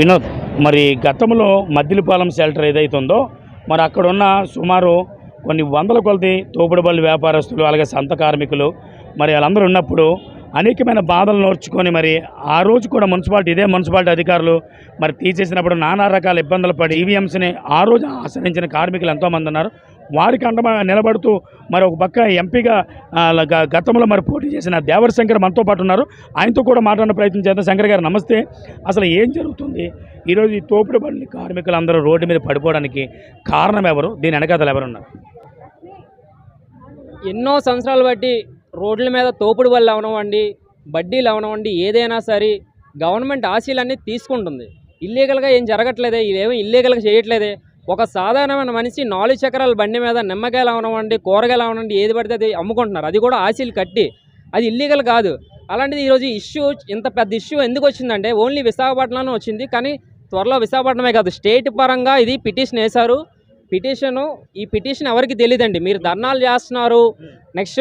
వినోద్. మరి గతంలో మద్దిలపాలెం షెల్టర్ ఏదైతే ఉందో మరి అక్కడున్న సుమారు కొన్ని వందల కొలది తోపుడు బళ్ళు వ్యాపారస్తులు అలాగే సంత కార్మికులు మరి వాళ్ళందరూ ఉన్నప్పుడు అనేకమైన బాధలు నోర్చుకొని మరి ఆ రోజు కూడా మున్సిపాలిటీ ఇదే మున్సిపాలిటీ అధికారులు మరి తీసేసినప్పుడు నానా రకాల ఇబ్బందులు పడి ఈవీఎంస్ని ఆ రోజు ఆశ్రయించిన కార్మికులు ఎంతోమంది ఉన్నారు. వారికి అండగా నిలబడుతూ మరి ఒక పక్క ఎంపీగా గతంలో మరి పోటీ చేసిన దేవర శంకర్ మనతో పాటు ఉన్నారు. ఆయనతో కూడా మాట్లాడిన ప్రయత్నం చేద్దాం. శంకర్ గారు నమస్తే. అసలు ఏం జరుగుతుంది? ఈరోజు ఈ తోపుడు బండి కార్మికులందరూ రోడ్డు మీద పడిపోవడానికి కారణం ఎవరు? దీని వెనకాతలు ఎవరున్నారు? ఎన్నో సంవత్సరాలు బట్టి రోడ్ల మీద తోపుడు బళ్ళు అవనవండి బడ్డీలు అవనవండి ఏదైనా సరే గవర్నమెంట్ ఆశీలన్నీ తీసుకుంటుంది. ఇల్లీగల్గా ఏం జరగట్లేదే? ఇదేమో ఇల్లీగల్గా చేయట్లేదే? ఒక సాధారణమైన మనిషి నాలుగు చక్రాల బండి మీద నిమ్మకాయలు అవనవండి కూరగాయలు అవనండి ఏది పడితే అది అమ్ముకుంటున్నారు. అది కూడా ఆశీలు కట్టి. అది ఇల్లీగల్ కాదు. అలాంటిది ఈరోజు ఇష్యూ ఇంత పెద్ద ఇష్యూ ఎందుకు వచ్చిందంటే ఓన్లీ విశాఖపట్నంలో వచ్చింది. కానీ త్వరలో విశాఖపట్నమే కాదు స్టేట్ పరంగా ఇది పిటిషన్ వేశారు. పిటిషను ఈ పిటిషన్ ఎవరికి తెలియదండి మీరు ధర్నాలు చేస్తున్నారు. నెక్స్ట్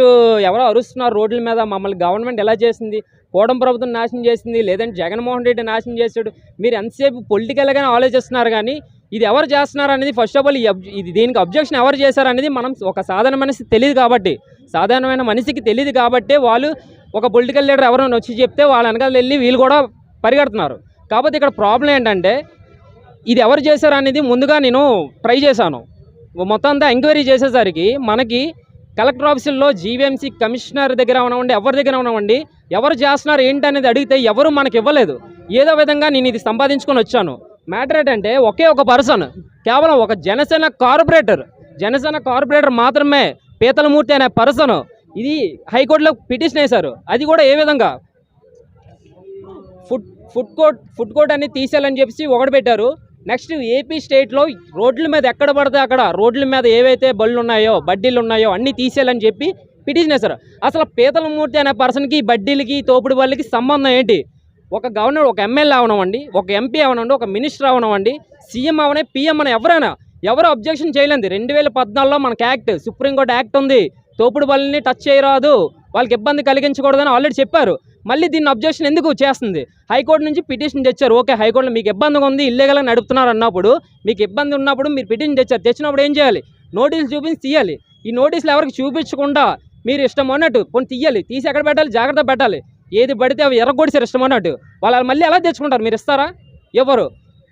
ఎవరో అరుస్తున్నారు రోడ్ల మీద. మమ్మల్ని గవర్నమెంట్ ఎలా చేసింది? కోడం ప్రభుత్వం నాశనం చేసింది. లేదంటే జగన్మోహన్ రెడ్డి నాశనం చేశాడు. మీరు ఎంతసేపు పొలిటికల్గానే ఆలోచిస్తున్నారు కానీ ఇది ఎవరు చేస్తున్నారు అనేది ఫస్ట్ ఆఫ్ ఆల్ ఈ అబ్- ఇది దీనికి అబ్జెక్షన్ ఎవరు చేశారు అనేది మనం ఒక సాధారణ మనిషి తెలియదు కాబట్టి సాధారణమైన మనిషికి తెలియదు కాబట్టి వాళ్ళు ఒక పొలిటికల్ లీడర్ ఎవరైనా వచ్చి చెప్తే వాళ్ళ వెనకాల వెళ్ళి వీళ్ళు కూడా పరిగెడుతున్నారు. కాకపోతే ఇక్కడ ప్రాబ్లం ఏంటంటే ఇది ఎవరు చేశారు అనేది ముందుగా నేను ట్రై చేశాను. మొత్తం అంతా ఎంక్వైరీ చేసేసరికి మనకి కలెక్టర్ ఆఫీసుల్లో జీవీఎంసీ కమిషనర్ దగ్గర ఉన్నవండి ఎవరి దగ్గర ఉన్నవండి ఎవరు చేస్తున్నారు ఏంటి అనేది అడిగితే ఎవరు మనకి ఇవ్వలేదు. ఏదో విధంగా నేను ఇది సంపాదించుకొని వచ్చాను. మ్యాటర్ ఏంటంటే ఒకే ఒక పర్సన్ కేవలం ఒక జనసేన కార్పొరేటర్ జనసేన కార్పొరేటర్ మాత్రమే పీతలమూర్తి అనే పర్సన్ ఇది హైకోర్టులో పిటిషన్ వేశారు. అది కూడా ఏ విధంగా? Food food court food court అనేది తీసేయాలని చెప్పేసి ఒకటి పెట్టారు. నెక్స్ట్ ఏపీ స్టేట్లో రోడ్ల మీద ఎక్కడ పడితే అక్కడ రోడ్ల మీద ఏవైతే బళ్ళు ఉన్నాయో బడ్డీలు ఉన్నాయో అన్నీ తీసేయాలని చెప్పి పిటిషన్ వేశారు. అసలు పీతలమూర్తి అనే పర్సన్కి బడ్డీలకి తోపుడు వాళ్ళకి సంబంధం ఏంటి? ఒక గవర్నర్ ఒక ఎమ్మెల్యే అవనవండి ఒక ఎంపీ అవనండి ఒక మినిస్టర్ అవనవండి సీఎం అవనే పీఎం అని ఎవరైనా ఎవరు అబ్జెక్షన్ చేయలేదు. రెండు వేల పద్నాలుగులో మనకి యాక్ట్ సుప్రీంకోర్టు యాక్ట్ ఉంది. తోపుడు బల్లిని టచ్ చేయరాదు. వాళ్ళకి ఇబ్బంది కలిగించకూడదని ఆల్రెడీ చెప్పారు. మళ్ళీ దీన్ని అబ్జెక్షన్ ఎందుకు చేస్తుంది? హైకోర్టు నుంచి పిటిషన్ తెచ్చారు. ఓకే హైకోర్టులో మీకు ఇబ్బందిగా ఉంది ఇల్లీగల్గా నడుపుతున్నారు అన్నప్పుడు మీకు ఇబ్బంది ఉన్నప్పుడు మీరు పిటిషన్ తెచ్చారు. తెచ్చినప్పుడు ఏం చేయాలి? నోటీసులు చూపించి తీయాలి. ఈ నోటీసులు ఎవరికి చూపించకుండా మీరు ఇష్టం అన్నట్టు కొన్ని తీయాలి. తీసి ఎక్కడ పెట్టాలి? జాగ్రత్త పెట్టాలి. ఏది పడితే అవి ఎర్రగొడిసారు ఇష్టం అన్నట్టు. వాళ్ళు మళ్ళీ ఎలా తెచ్చుకుంటారు? మీరు ఇస్తారా? ఎవరు?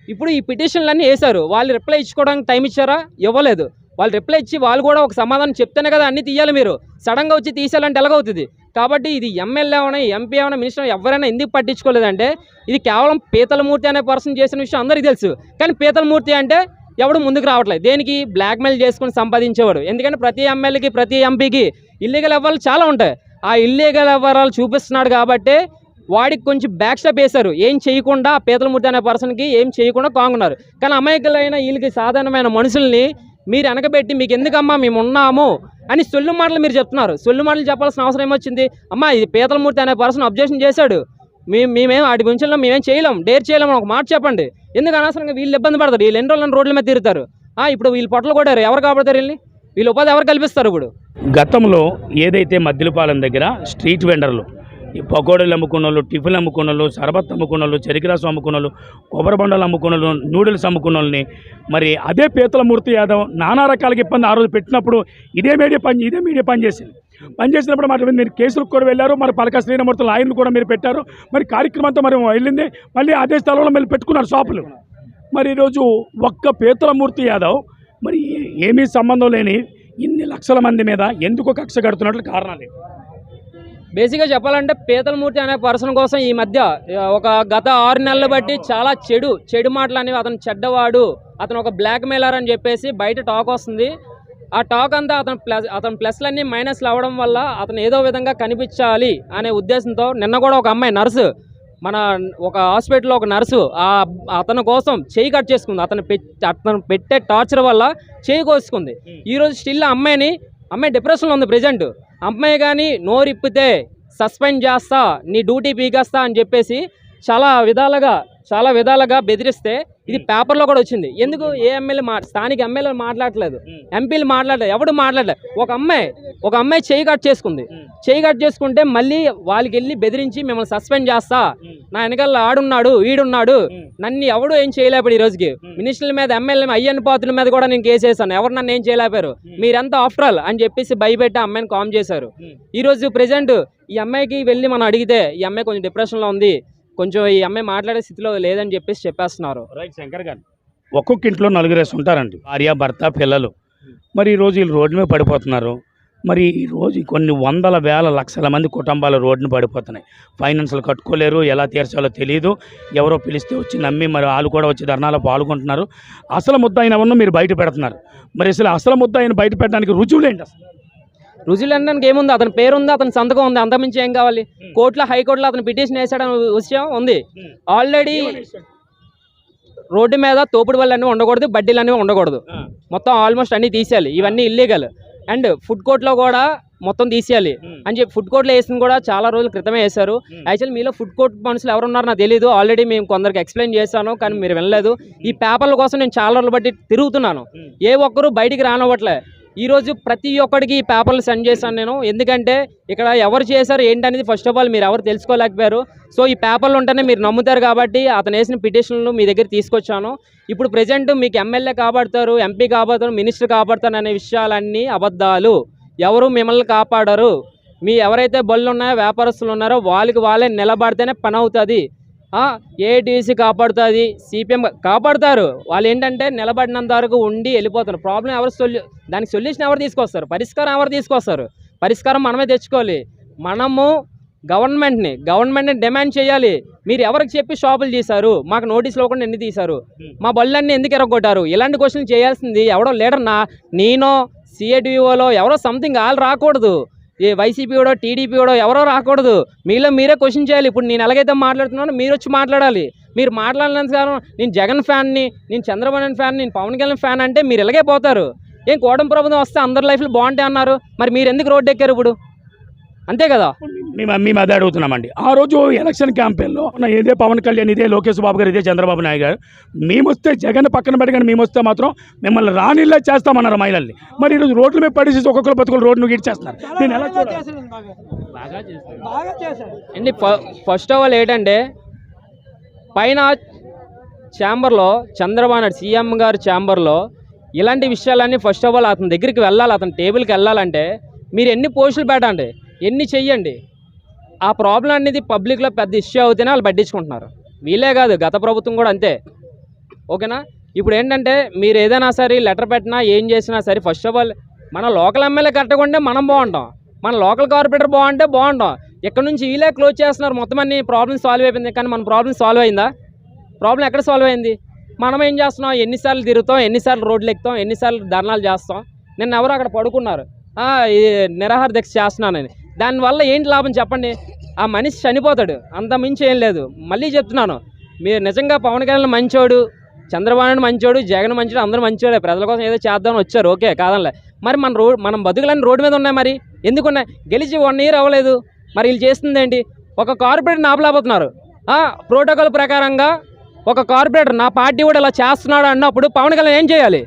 ఇప్పుడు ఈ పిటిషన్లన్నీ వేశారు. వాళ్ళు రిప్లై ఇచ్చుకోవడానికి టైం ఇచ్చారా? ఇవ్వలేదు. వాళ్ళు రిప్లై ఇచ్చి వాళ్ళు కూడా ఒక సమాధానం చెప్తేనే కదా అన్ని తీయాలి మీరు. సడన్గా వచ్చి తీసేయాలంటే ఎలాగవుతుంది? కాబట్టి ఇది ఎమ్మెల్యే అవనా ఎంపీ అవనా మినిస్టర్ ఎవరైనా ఎందుకు పట్టించుకోలేదంటే ఇది కేవలం పీతలమూర్తి అనే పర్సన్ చేసిన విషయం అందరికీ తెలుసు. కానీ పీతలమూర్తి అంటే ఎవడు ముందుకు రావట్లేదు. దేనికి? బ్లాక్మెయిల్ చేసుకుని సంపాదించేవాడు. ఎందుకంటే ప్రతి ఎమ్మెల్యేకి ప్రతి ఎంపీకి ఇల్లీగల్ వ్యవహారాలు చాలా ఉంటాయి. ఆ ఇల్లీగల్ వ్యవహారాలు చూపిస్తున్నాడు కాబట్టి వాడికి కొంచెం బ్యాక్ స్టెప్ వేశారు. ఏం చేయకుండా పీతలమూర్తి అనే పర్సన్కి ఏం చేయకుండా కాంగున్నారు. కానీ అమాయకులైన వీళ్ళకి సాధారణమైన మనుషుల్ని మీరు వెనకబెట్టి మీకు ఎందుకమ్మా మేము ఉన్నాము అని సొల్లు మాటలు మీరు చెప్తున్నారు. సొల్లు మాటలు చెప్పాల్సిన అవసరం ఏమొచ్చింది? అమ్మా ఇది పీతలమూర్తి అనే పర్సన్ అబ్జెక్షన్ చేశాడు. మేము మేమేం వాటి గురించి మేమేం చేయలేం. డేర్ చేయలేం ఒక మాట చెప్పండి. ఎందుకు అనవసరంగా వీళ్ళు ఇబ్బంది పడతారు? వీళ్ళు ఎన్ని రోజులను రోడ్ల మీద తిరుగుతారు? ఆ, ఇప్పుడు వీళ్ళు పొట్టలు కొట్టారు. ఎవరు కాబడతారు వీళ్ళని? వీళ్ళు ఉపాధి ఎవరు కల్పిస్తారు ఇప్పుడు? గతంలో ఏదైతే మద్దిలపాలెం దగ్గర స్ట్రీట్ వెండర్లు ఈ పకోడీలు అమ్ముకున్న వాళ్ళు టిఫిన్ అమ్ముకున్న వాళ్ళు సరబత్ అమ్ముకున్న వాళ్ళు చెరికిరాసు అమ్ముకున్న వాళ్ళు కొబ్బరి బండలు అమ్ముకున్న వాళ్ళు నూడిల్స్ అమ్ముకున్న వాళ్ళని మరి అదే పీతలమూర్తి యాదవ్ నానా రకాలకి ఇబ్బంది ఆ రోజు పెట్టినప్పుడు ఇదే మీడియా పని ఇదే మీడియా పనిచేసింది పనిచేసినప్పుడు మాట మీరు కేసులకు కూడా వెళ్ళారు మరి పలక శ్రీరామూర్తి లాయర్లు కూడా మీరు పెట్టారు మరి కార్యక్రమంతో మరి వెళ్ళింది మళ్ళీ అదే స్థలంలో మళ్ళీ పెట్టుకున్నారు షాపులు. మరి ఈరోజు ఒక్క పీతలమూర్తి యాదవ్ మరి ఏమీ సంబంధం లేని ఇన్ని లక్షల మంది మీద ఎందుకు కక్ష కడుతున్నట్లు కారణాలు బేసిక్గా చెప్పాలంటే పీతలమూర్తి అనే పర్సన్ కోసం ఈ మధ్య ఒక గత ఆరు నెలలు బట్టి చాలా చెడు చెడు మాటలు అనేవి అతను చెడ్డవాడు అతను ఒక బ్లాక్ మెయిలర్ అని చెప్పేసి బయట టాక్ వస్తుంది. ఆ టాక్ అంతా అతను ప్లస్ అతను ప్లస్లన్నీ మైనస్లు అవ్వడం వల్ల అతను ఏదో విధంగా కనిపించాలి అనే ఉద్దేశంతో నిన్న కూడా ఒక అమ్మాయి నర్సు మన ఒక హాస్పిటల్లో ఒక నర్సు ఆ అతని కోసం చేయి కట్ చేసుకుంది. అతను అతను పెట్టే టార్చర్ వల్ల చేయి కోసుకుంది. ఈరోజు స్టిల్ అమ్మాయిని అమ్మాయి డిప్రెషన్లో ఉంది ప్రజెంట్. అమ్మాయి కానీ నోరిప్పితే సస్పెండ్ చేస్తా నీ డ్యూటీ పీకేస్తా అని చెప్పేసి చాలా విధాలుగా చాలా విధాలుగా బెదిరిస్తే ఇది పేపర్లో కూడా వచ్చింది. ఎందుకు? ఏ ఎమ్మెల్యే మా స్థానిక ఎమ్మెల్యే మాట్లాడట్లేదు. ఎంపీలు మాట్లాడలేదు ఎవడు మాట్లాడలేదు ఒక అమ్మాయి ఒక అమ్మాయి చేయి కట్ చేసుకుంది. చేయి కట్ చేసుకుంటే మళ్ళీ వాళ్ళకి వెళ్ళి బెదిరించి మిమ్మల్ని సస్పెండ్ చేస్తా. నా వెనకాల ఆడున్నాడు వీడున్నాడు నన్ను ఎవడు ఏం చేయలేపాడు ఈ రోజుకి? మినిస్టర్ల మీద ఎమ్మెల్యే అయ్యన్న పాత్రుల మీద కూడా నేను కేసు వేసాను ఎవరు నన్ను ఏం చేయలేపారు? మీరంతా ఆఫ్టర్ ఆల్ అని చెప్పేసి భయపెట్టి ఆ అమ్మాయిని కామ్ చేశారు. ఈ రోజు ప్రెసెంట్ ఈ అమ్మాయికి వెళ్ళి మనం అడిగితే ఈ అమ్మాయి కొంచెం డిప్రెషన్లో ఉంది. కొంచెం ఈ అమ్మాయి మాట్లాడే స్థితిలో లేదని చెప్పేసి చెప్పేస్తున్నారు. రైట్ శంకర్ గారు. ఒక్కొక్క ఇంట్లో నలుగురేసి ఉంటారండి. భార్య భర్త పిల్లలు. మరి ఈ రోజు వీళ్ళు రోడ్డు మీద పడిపోతున్నారు. మరి ఈరోజు కొన్ని వందల వేల లక్షల మంది కుటుంబాలు రోడ్డును పడిపోతున్నాయి. ఫైనాన్షియల్ కట్టుకోలేరు ఎలా తీర్చాలో తెలియదు ఎవరో పిలిస్తే వచ్చి నమ్మి మరి వాళ్ళు కూడా వచ్చి ధర్నాలో పాల్గొంటున్నారు. అసలు ముద్ద అయిన మీరు బయట పెడుతున్నారు. మరి అసలు అసలు ముద్ద అయిన బయట పెట్టడానికి రుజువులు ఏంటి అసలు? రుజువులు అనడానికి ఏముంది? అతని పేరు ఉంది అతని సంతకం ఉంది. అంతమించి ఏం కావాలి? కోర్టులో హైకోర్టులో అతను పిటిషన్ వేసాడని విషయం ఉంది. ఆల్రెడీ రోడ్డు మీద తోపుడు వల్ల అన్నీ ఉండకూడదు బడ్డీలు అనేవి ఉండకూడదు. మొత్తం ఆల్మోస్ట్ అన్నీ తీసేయాలి. ఇవన్నీ ఇల్లీగల్ అండ్ ఫుడ్ కోర్ట్లో కూడా మొత్తం తీసేయాలి. అని చెప్పి ఫుడ్ కోర్ట్లో వేసింది కూడా చాలా రోజుల క్రితమే వేశారు. యాక్చువల్ మీలో ఫుడ్ కోర్ట్ మనుషులు ఎవరున్నారో నాకు తెలియదు ఆల్రెడీ మేము కొందరికి ఎక్స్ప్లెయిన్ చేశాను కానీ మీరు వినలేదు. ఈ పేపర్ల కోసం నేను చాలా రోజులు బట్టి తిరుగుతున్నాను. ఏ ఒక్కరు బయటికి రానివ్వట్లే. ఈరోజు ప్రతి ఒక్కడికి ఈ పేపర్లు సెండ్ చేశాను నేను. ఎందుకంటే ఇక్కడ ఎవరు చేశారు ఏంటనేది ఫస్ట్ ఆఫ్ ఆల్ మీరు ఎవరు తెలుసుకోలేకపోయారు. సో ఈ పేపర్లు ఉంటేనే మీరు నమ్ముతారు కాబట్టి అతను వేసిన పిటిషన్లు మీ దగ్గర తీసుకొచ్చాను. ఇప్పుడు ప్రజెంట్ మీకు ఎమ్మెల్యే కాపాడతారు ఎంపీ కాపాడుతారు మినిస్టర్ కాపాడుతారు అనే విషయాలన్నీ అబద్ధాలు. ఎవరు మిమ్మల్ని కాపాడరు. మీ ఎవరైతే బళ్ళు ఉన్నాయో వ్యాపారస్తులు ఉన్నారో వాళ్ళకి వాళ్ళే నిలబడితేనే పని అవుతుంది. ఏటీసీ కాపాడుతుంది సిపిఎం కాపాడుతారు. వాళ్ళు ఏంటంటే నిలబడినంత వరకు ఉండి వెళ్ళిపోతారు. ప్రాబ్లం ఎవరు సొల్యూ దానికి సొల్యూషన్ ఎవరు తీసుకొస్తారు? పరిష్కారం ఎవరు తీసుకొస్తారు? పరిష్కారం మనమే తెచ్చుకోవాలి. మనము గవర్నమెంట్ని గవర్నమెంట్ని డిమాండ్ చేయాలి. మీరు ఎవరికి చెప్పి షాపులు తీశారు? మాకు నోటీసులు ఇవ్వకుండా ఎన్ని తీశారు? మా బళ్ళన్నీ ఎందుకు ఎరగొట్టారు? ఇలాంటి క్వశ్చన్ చేయాల్సింది ఎవడో లీడర్ నా నేనో సిఏడిఓలో ఎవరో సంథింగ్ వాళ్ళు రాకూడదు. ఏ వైసీపీ కూడా టీడీపీ కూడా ఎవరో రాకూడదు. మీలో మీరే క్వశ్చన్ చేయాలి. ఇప్పుడు నేను ఎలాగైతే మాట్లాడుతున్నానో మీరు వచ్చి మాట్లాడాలి. మీరు మాట్లాడినంత కాలం నేను జగన్ ఫ్యాన్ని నేను చంద్రబాబు నాయుడు ఫ్యాన్ నేను పవన్ కళ్యాణ్ ఫ్యాన్ అంటే మీరు ఇలాగే పోతారు. ఏం కోటం ప్రభుత్వం వస్తే అందరి లైఫ్లు బాగుంటాయి అన్నారు. మరి మీరు ఎందుకు రోడ్డు ఎక్కారు ఇప్పుడు? అంతే కదా? మేము మేము అదే అడుగుతున్నామండి. ఆ రోజు ఎలక్షన్ క్యాంపెయిన్లో ఉన్న ఇదే పవన్ కళ్యాణ్ ఇదే లోకేష్ బాబు గారు ఇదే చంద్రబాబు నాయుడు గారు మేము వస్తే జగన్ పక్కన పెట్టగానే మేము వస్తే మాత్రం మిమ్మల్ని రానిల్లే చేస్తామన్నారు మహిళల్ని. మరి ఈరోజు రోడ్ల మీద పడేసి ఒక్కొక్కరు బతుకులు రోడ్డు ఇచ్చేస్తున్నారు నేను ఎలా అండి ఫస్ట్ ఆఫ్ ఆల్ ఏంటంటే పైన ఛాంబర్లో చంద్రబాబు నాయుడు సీఎం గారి ఛాంబర్లో ఇలాంటి విషయాలన్నీ ఫస్ట్ ఆఫ్ ఆల్ అతని దగ్గరికి వెళ్ళాలి అతని టేబుల్కి వెళ్ళాలంటే మీరు ఎన్ని పోస్టులు పెట్టండి? ఎన్ని చెయ్యండి? ఆ ప్రాబ్లం అనేది పబ్లిక్లో పెద్ద ఇష్యూ అవుతేనే వాళ్ళు పట్టించుకుంటున్నారు. వీళ్ళే కాదు గత ప్రభుత్వం కూడా అంతే. ఓకేనా? ఇప్పుడు ఏంటంటే మీరు ఏదైనా సరే లెటర్ పెట్టినా ఏం చేసినా సరే ఫస్ట్ ఆఫ్ ఆల్ మన లోకల్ ఎమ్మెల్యే కట్టకుండా మనం బాగుంటాం. మన లోకల్ కార్పొరేటర్ బాగుంటే బాగుంటాం. ఇక్కడ నుంచి వీళ్ళే క్లోజ్ చేస్తున్నారు. మొత్తం అన్ని ప్రాబ్లమ్ సాల్వ్ అయిపోయింది. కానీ మన ప్రాబ్లం సాల్వ్ అయిందా? ప్రాబ్లం ఎక్కడ సాల్వ్ అయింది? మనం ఏం చేస్తున్నాం? ఎన్నిసార్లు తిరుగుతాం? ఎన్నిసార్లు రోడ్లు ఎక్కుతాం? ఎన్నిసార్లు ధర్నాలు చేస్తాం? నిన్న ఎవరు అక్కడ పడుకున్నారు. ఈ నిరాహార దీక్ష చేస్తున్నానని. దానివల్ల ఏంటి లాభం చెప్పండి? ఆ మనిషి చనిపోతాడు. అంత మించి ఏం లేదు. మళ్ళీ చెప్తున్నాను. మీరు నిజంగా పవన్ కళ్యాణ్ మంచోడు చంద్రబాబు మంచోడు జగన్ మంచోడు అందరూ మంచోడే. ప్రజల కోసం ఏదో చేద్దామని వచ్చారు. ఓకే కాదనలే. మరి మన రోడ్ మనం బతుకులన్నీ రోడ్డు మీద ఉన్నాయి మరి. ఎందుకున్నాయి? గెలిచి వన్ ఇయర్ అవ్వలేదు. మరి వీళ్ళు చేస్తుంది ఏంటి? ఒక కార్పొరేటర్ ఆపలేకపోతున్నారు ప్రోటోకాల్ ప్రకారంగా ఒక కార్పొరేటర్ నా పార్టీ కూడా ఇలా చేస్తున్నాడు అన్నప్పుడు పవన్ కళ్యాణ్ ఏం చేయాలి?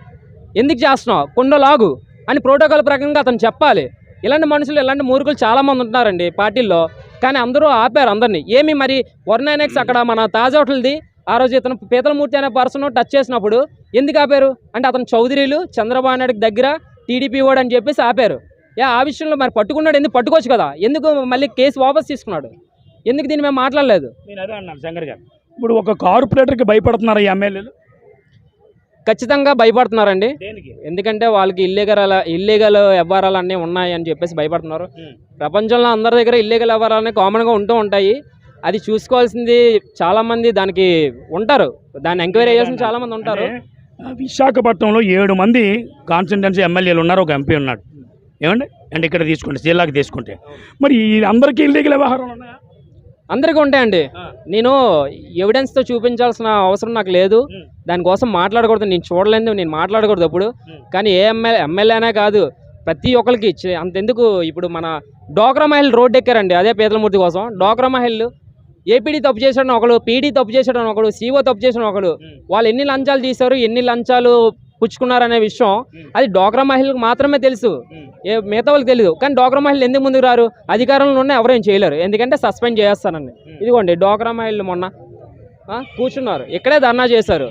ఎందుకు చేస్తున్నావు? కుండ లాగు అని ప్రోటోకాల్ ప్రకారంగా అతను చెప్పాలి. ఇలాంటి మనుషులు ఇలాంటి మూర్ఖులు చాలామంది ఉంటున్నారండి పార్టీల్లో. కానీ అందరూ ఆపారు అందరినీ. ఏమి మరి? వన్ అక్కడ మన తాజ్ హోటల్ది ఆ రోజు ఇతను పీతలమూర్తి అనే పర్సన్ టచ్ చేసినప్పుడు ఎందుకు ఆపారు? అంటే అతను చౌదరీలు చంద్రబాబు నాయుడుకి దగ్గర టీడీపీ వాడు అని చెప్పేసి ఆపారు. ఏ ఆ విషయంలో మరి పట్టుకున్నాడు ఎందుకు? పట్టుకోవచ్చు కదా. ఎందుకు మళ్ళీ కేసు వాపస్ తీసుకున్నాడు? ఎందుకు దీన్ని మేము మాట్లాడలేదు? నేను అదే అన్నాను శంకర్ గారు. ఇప్పుడు ఒక కార్పొరేటర్కి భయపడుతున్నారు ఈ ఎమ్మెల్యేలు. ఖచ్చితంగా భయపడుతున్నారండి. ఎందుకంటే వాళ్ళకి ఇల్లీగల్ ఇల్లీగల్ వ్యవహారాలు అన్నీ ఉన్నాయి అని చెప్పేసి భయపడుతున్నారు. ప్రపంచంలో అందరి దగ్గర ఇల్లీగల్ వ్యవహారాలు కామన్గా ఉంటూ ఉంటాయి. అది చూసుకోవాల్సింది చాలామంది దానికి ఉంటారు. దాన్ని ఎంక్వైరీ చేయాల్సిన చాలామంది ఉంటారు. విశాఖపట్నంలో ఏడు మంది కాన్స్టిట్యున్సీ ఎమ్మెల్యేలు ఉన్నారు ఒక ఎంపీ ఉన్నాడు. ఏమండి? అండ్ ఇక్కడ తీసుకుంటే జిల్లాకి తీసుకుంటే. మరి అందరికీ ఇల్లీగల్ వ్యవహారాలు ఉన్నాయా? అందరికీ ఉంటాయండి. నేను ఎవిడెన్స్తో చూపించాల్సిన అవసరం నాకు లేదు. దానికోసం మాట్లాడకూడదు. నేను చూడలేదు నేను మాట్లాడకూడదు అప్పుడు. కానీ ఏ ఎమ్మెల్యే ఎమ్మెల్యేనే కాదు. ప్రతి ఒక్కరికి ఇచ్చే- అంతెందుకు ఇప్పుడు మన డోక్రా మహిళ రోడ్డు ఎక్కారండి. అదే పేదలమూర్తి కోసం. డోక్రా మహిళలు ఏపీడీ తప్పు చేసాడని ఒకడు పీడీ తప్పు చేసాడని ఒకడు సీఓ తప్పు చేసాడని ఒకడు. వాళ్ళు ఎన్ని లంచాలు తీశారు ఎన్ని లంచాలు పుచ్చుకున్నారనే విషయం. అది డోక్రా మహిళలకు మాత్రమే తెలుసు. ఏ మిగతా వాళ్ళకి తెలియదు కానీ డోక్రా మహిళలు ఎందుకు ముందుకు రారు? అధికారంలో ఉన్న ఎవరేం చేయలేరు. ఎందుకంటే సస్పెండ్ చేస్తానండి ఇదిగోండి డోక్రా మహిళలు మొన్న కూర్చున్నారు. ఇక్కడే ధర్నా చేశారు.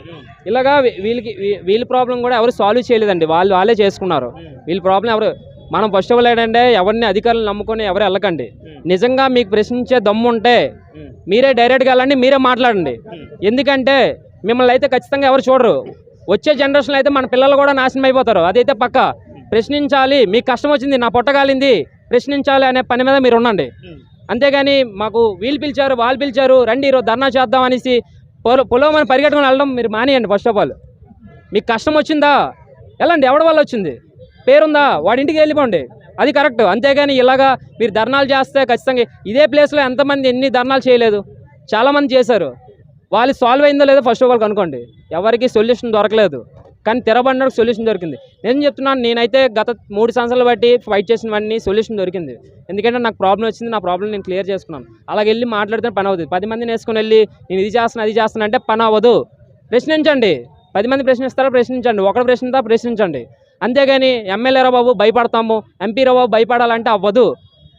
ఇలాగా వీళ్ళకి వీళ్ళ ప్రాబ్లం కూడా ఎవరు సాల్వ్ చేయలేదండి. వాళ్ళు వాళ్ళే చేసుకున్నారు. వీళ్ళ ప్రాబ్లం ఎవరు? మనం ఫస్ట్ ఆఫ్ ఆల్ ఏంటంటే ఎవరిని అధికారులు నమ్ముకొని ఎవరు వెళ్ళకండి. నిజంగా మీకు ప్రశ్నించే దమ్ము ఉంటే మీరే డైరెక్ట్గా వెళ్ళండి మీరే మాట్లాడండి. ఎందుకంటే మిమ్మల్ని అయితే ఖచ్చితంగా ఎవరు చూడరు. వచ్చే జనరేషన్లో అయితే మన పిల్లలు కూడా నాశనం అయిపోతారు. అదైతే పక్క. ప్రశ్నించాలి మీకు కష్టం వచ్చింది నా పొట్టగాలింది ప్రశ్నించాలి అనే పని మీద మీరు ఉండండి. అంతేగాని మాకు వీళ్ళు పిలిచారు వాళ్ళు పిలిచారు రండి ఈరోజు ధర్నా చేద్దాం అనేసి పొల పొలం అని పరిగెట్టుకుని వెళ్ళడం మీరు మానేయండి ఫస్ట్ ఆఫ్ ఆల్ మీకు కష్టం వచ్చిందా? వెళ్ళండి ఎవడి వల్ల వచ్చింది? పేరుందా? వాడి ఇంటికి వెళ్ళిపోండి. అది కరెక్ట్ అంతేగాని ఇలాగా మీరు ధర్నాలు చేస్తే ఖచ్చితంగా ఇదే ప్లేస్లో ఎంతమంది ఎన్ని ధర్నాలు చేయలేదు? చాలామంది చేశారు. వాళ్ళు సాల్వ్ అయిందో లేదో ఫస్ట్ ఆఫ్ ఆల్ కనుకోండి ఎవరికి సొల్యూషన్ దొరకలేదు. కానీ తెరబడినకు సొల్యూషన్ దొరికింది. నేను చెప్తున్నాను నేనైతే గత మూడు సంవత్సరాలు బట్టి ఫైట్ చేసినవన్నీ సొల్యూషన్ దొరికింది. ఎందుకంటే నాకు ప్రాబ్లం వచ్చింది నా ప్రాబ్లం నేను క్లియర్ చేసుకున్నాను. అలాగ వెళ్ళి మాట్లాడితే పని అవుతుంది. పది మందిని వేసుకుని వెళ్ళి నేను ఇది చేస్తాను అది చేస్తాను అంటే పని అవ్వదు. ప్రశ్నించండి. పది మంది ప్రశ్నిస్తారా? ప్రశ్నించండి. ఒకటి ప్రశ్నిస్తా ప్రశ్నించండి. అంతేగాని ఎమ్మెల్యే రా బాబు భయపడతాము. ఎంపీరా బాబు భయపడాలంటే అవ్వదు.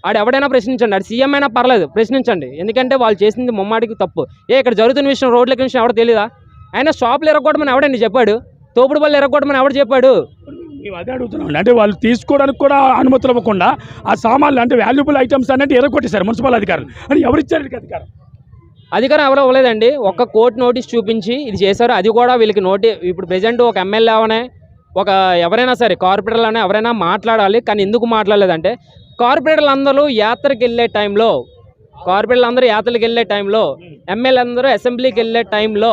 ఆడు ఎవడైనా ప్రశ్నించండి. ఆడు సీఎం అయినా పర్లేదు ప్రశ్నించండి. ఎందుకంటే వాళ్ళు చేసింది ముమ్మాడికి తప్పు. ఏ ఇక్కడ జరుగుతున్న విషయం రోడ్ల విషయం ఎవడో తెలియదా అయినా షాపులు ఎరగొట్టమని ఎవడండి చెప్పాడు? తోపుడు బళ్ళు ఎరగొట్టమని ఎవడు చెప్పాడు? మేము అదే అడుగుతున్నాం. అంటే వాళ్ళు తీసుకోవడానికి కూడా అనుమతులు ఇవ్వకుండా ఆ సామాన్లు అంటే వాల్యుబుల్ ఐటమ్స్ అనేది ఎరగొట్టేశారు మున్సిపల్ అధికారులు. అని ఎవరు ఇచ్చారు వీళ్ళకి అధికారం? అధికారం ఎవరో ఇవ్వలేదండి. ఒక్క కోర్టు నోటీస్ చూపించి ఇది చేశారు. అది కూడా వీళ్ళకి నోటి ఇప్పుడు ప్రెజెంట్ ఒక ఎమ్మెల్యే అవనే ఒక ఎవరైనా సరే కార్పొరేటర్లు అనే ఎవరైనా మాట్లాడాలి. కానీ ఎందుకు మాట్లాడలేదంటే కార్పొరేటర్లు అందరూ యాత్రకు వెళ్ళే టైంలో కార్పొరేటర్లు అందరూ యాత్రలకు వెళ్ళే టైంలో ఎమ్మెల్యే అందరూ అసెంబ్లీకి వెళ్ళే టైంలో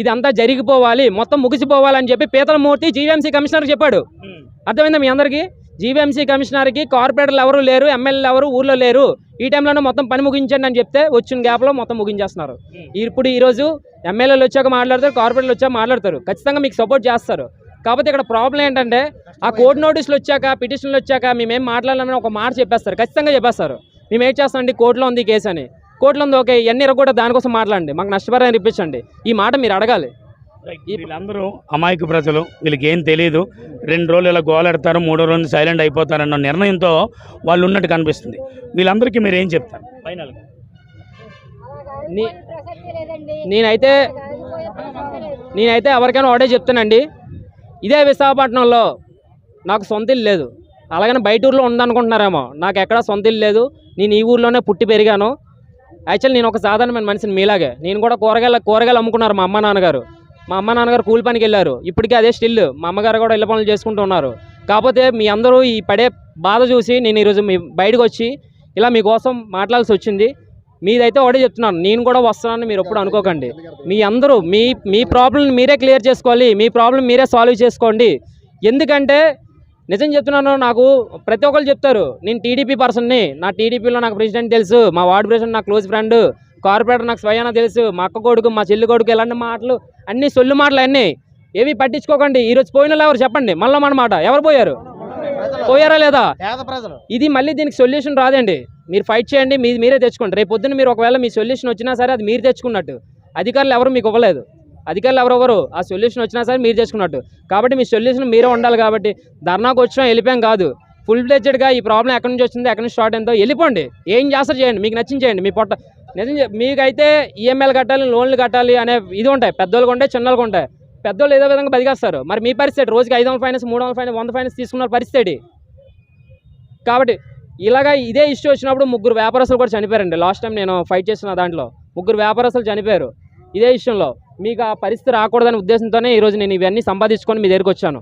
ఇదంతా జరిగిపోవాలి మొత్తం ముగిసిపోవాలని చెప్పి పీతలమూర్తి జీవీఎంసీ కమిషనర్ చెప్పాడు. అర్థమైందా మీ అందరికీ? జీవీఎంసీ కమిషనర్కి కార్పొరేటర్లు ఎవరు లేరు ఎమ్మెల్యేలు ఎవరు ఊర్లో లేరు ఈ టైంలోనే మొత్తం పని ముగించండి అని చెప్తే వచ్చిన గ్యాప్లో మొత్తం ముగించేస్తున్నారు. ఇప్పుడు ఈరోజు ఎమ్మెల్యేలు వచ్చాక మాట్లాడతారు కార్పొరేటర్లు వచ్చాక మాట్లాడతారు. ఖచ్చితంగా మీకు సపోర్ట్ చేస్తారు. కాకపోతే ఇక్కడ ప్రాబ్లం ఏంటంటే ఆ కోర్టు నోటీసులు వచ్చాక పిటిషన్లు వచ్చాక మేమేం మాట్లాడాలని ఒక మాట చెప్పేస్తారు. ఖచ్చితంగా చెప్పేస్తారు. మేము ఏం చేస్తామండి? కోర్టులో ఉంది కేసు అని. కోర్టులో ఉంది ఓకే ఎన్ని కూడా దానికోసం మాట్లాడండి. మాకు నష్టపరిహారం ఇప్పించండి. ఈ మాట మీరు అడగాలి. వీళ్ళందరూ అమాయక ప్రజలు. వీళ్ళకి ఏం తెలియదు రెండు రోజులు ఇలా గోలెడతారు మూడో రోజు సైలెంట్ అయిపోతారన్న నిర్ణయంతో వాళ్ళు ఉన్నట్టు కనిపిస్తుంది. వీళ్ళందరికీ మీరు ఏం చెప్తారు ఫైనల్గా నీ- నేనైతే నేనైతే ఎవరికైనా ఒకటే చెప్తానండి. ఇదే విశాఖపట్నంలో. నాకు సొంత ఇల్లు లేదు. అలాగని బయట ఊర్లో ఉందనుకుంటున్నారేమో. నాకు ఎక్కడ సొంత ఇల్లు లేదు. నేను ఈ ఊర్లోనే పుట్టి పెరిగాను. యాక్చువల్ నేను ఒక సాధారణమైన మనిషిని మీలాగే. నేను కూడా కూరగాయల కూరగాయలు అమ్ముకున్నారు మా అమ్మ నాన్నగారు. మా అమ్మ నాన్నగారు కూలి పనికి వెళ్ళారు. ఇప్పటికీ అదే స్టిల్ మా అమ్మగారు కూడా ఇళ్ళ పనులు చేసుకుంటూ ఉన్నారు. కాకపోతే మీ అందరూ ఈ పడే బాధ చూసి నేను ఈరోజు మీ బయటకు వచ్చి ఇలా మీకోసం మాట్లాడాల్సి వచ్చింది. మీదైతే ఒకటే చెప్తున్నాను. నేను కూడా వస్తున్నానని మీరు ఎప్పుడు అనుకోకండి. మీ అందరూ మీ మీ ప్రాబ్లం మీరే క్లియర్ చేసుకోవాలి. మీ ప్రాబ్లం మీరే సాల్వ్ చేసుకోండి. ఎందుకంటే నిజం చెప్తున్నాను నాకు ప్రతి ఒక్కరు చెప్తారు. నేను టీడీపీ పర్సన్ని నా. టీడీపీలో నాకు ప్రెసిడెంట్ తెలుసు. మా వార్డు ప్రెసిడెంట్ నా క్లోజ్ ఫ్రెండ్ కార్పొరేటర్ నాకు స్వయాన తెలుసు. మా అక్క కొడుకు మా చెల్లి కొడుకు ఇలాంటి మాటలు అన్ని సొల్లు మాటలు అన్నీ. ఏవి పట్టించుకోకండి. ఈరోజు పోయిన ఎవరు చెప్పండి? మళ్ళీ మన మాట. ఎవరు పోయారు? పోయారా లేదా? ఇది మళ్ళీ దీనికి సొల్యూషన్ రాదండి. మీరు ఫైట్ చేయండి మీ మీరే తెచ్చుకోండి. రేపు పొద్దున్న మీరు ఒకవేళ మీ సొల్యూషన్ వచ్చినా సరే అది మీరు తెచ్చుకున్నట్టు. అధికారులు ఎవరు మీకు ఇవ్వలేదు. అధికారులు ఎవరెవరు ఆ సొల్యూషన్ వచ్చినా సరే మీరు తెచ్చుకున్నట్టు. కాబట్టి మీ సొల్యూషన్ మీరే ఉండాలి కాబట్టి ధర్నాకు వచ్చినా వెళ్ళిపోయాం కాదు. ఫుల్ ఫ్లెడ్జెడ్గా ఈ ప్రాబ్లం ఎక్కడి నుంచి వచ్చింది ఎక్కడి నుంచి స్టార్ట్ అయిందో వెళ్ళిపోండి. ఏం చేస్తారు చేయండి. మీకు నచ్చింది చేయండి. మీ పొట్ట నిజం మీకైతే ఈఎంఐలు కట్టాలి లోన్లు కట్టాలి అనే ఇది ఉంటాయి. పెద్దోళ్ళకి ఉంటాయి చిన్నోళ్ళకి ఉంటాయి. పెద్దోళ్ళు ఏదో విధంగా బతికేస్తారు. మరి మీ పరిస్థితి రోజుకి ఐదు వందల ఫైనాన్స్ మూడు వందల ఫైనాన్స్ వంద ఫైనాన్స్ తీసుకున్న పరిస్థితి కాబట్టి ఇలాగా ఇదే ఇష్యూ వచ్చినప్పుడు ముగ్గురు వ్యాపారస్తులు కూడా చనిపోయారండి. లాస్ట్ టైం నేను ఫైట్ చేసిన దాంట్లో ముగ్గురు వ్యాపారస్తులు చనిపోయారు. ఇదే విషయంలో మీకు ఆ పరిస్థితి రాకూడదనే ఉద్దేశంతోనే ఈరోజు నేను ఇవన్నీ సంపాదించుకొని మీ దగ్గరికి వచ్చాను.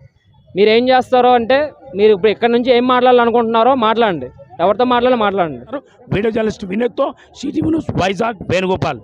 మీరు ఏం చేస్తారో అంటే మీరు ఇప్పుడు ఇక్కడ నుంచి ఏం మాట్లాడాలనుకుంటున్నారో మాట్లాడండి. ఎవరితో మాట్లాడాలో మాట్లాడండి. వీడియో జర్నలిస్ట్ వినోద్తో సిటీ వైజాగ్ వేణుగోపాల్.